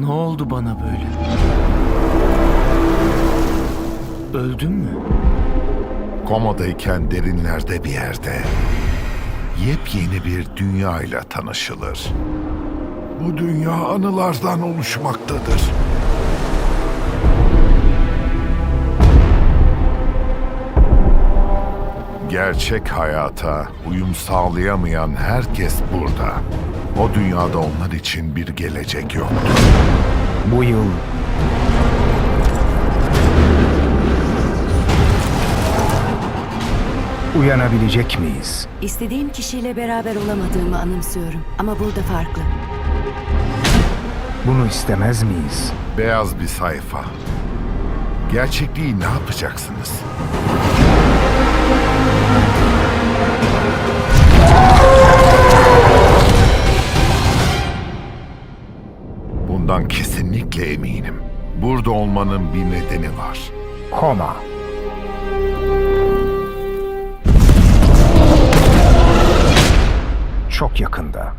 oldu bana böyle? Öldüm mü? Komadayken derinlerde bir yerde yepyeni bir dünya ile tanışılır. Bu dünya anılardan oluşmaktadır. Gerçek hayata uyum sağlayamayan herkes burada. O dünyada onlar için bir gelecek yoktur. Bu yıl uyanabilecek miyiz? İstediğim kişiyle beraber olamadığımı anımsıyorum. Ama burada farklı. Bunu istemez miyiz? Beyaz bir sayfa. Gerçekliği ne yapacaksınız? Bundan kesinlikle eminim. Burada olmanın bir nedeni var. Koma. Çok yakında.